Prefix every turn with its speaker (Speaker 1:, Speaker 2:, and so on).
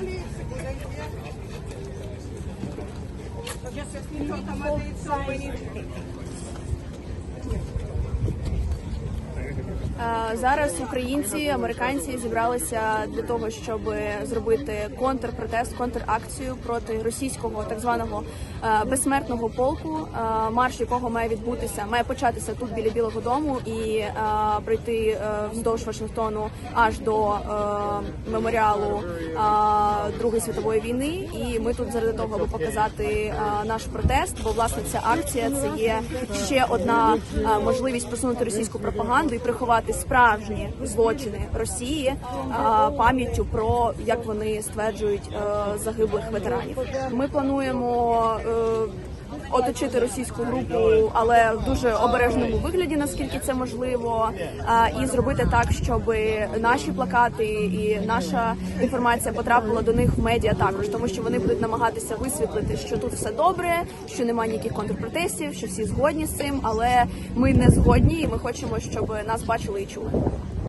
Speaker 1: Е, Зараз українці, американці зібралися для того, щоб зробити контрпротест, контракцію проти російського так званого е, безсмертного полку, е, марш якого має відбутися, має початися тут біля Білого Дому і е, пройти е, вздовж Вашингтону аж до е, меморіалу е, Другої світової війни. І ми тут заради того, аби показати е, наш протест, бо власне ця акція це є ще одна е, можливість просунути російську пропаганду і приховати справжні злочини Росії е, пам'яттю про як вони стверджують е, загиблих ветеранів. Ми плануємо. Оточити російську групу, але в дуже обережному вигляді, наскільки це можливо, і зробити так, щоб наші плакати і наша інформація потрапила до них в медіа також, тому що вони будуть намагатися висвітлити, що тут все добре, що немає ніяких контрпротестів, що всі згодні з цим, але ми не згодні, і ми хочемо, щоб нас бачили і чули.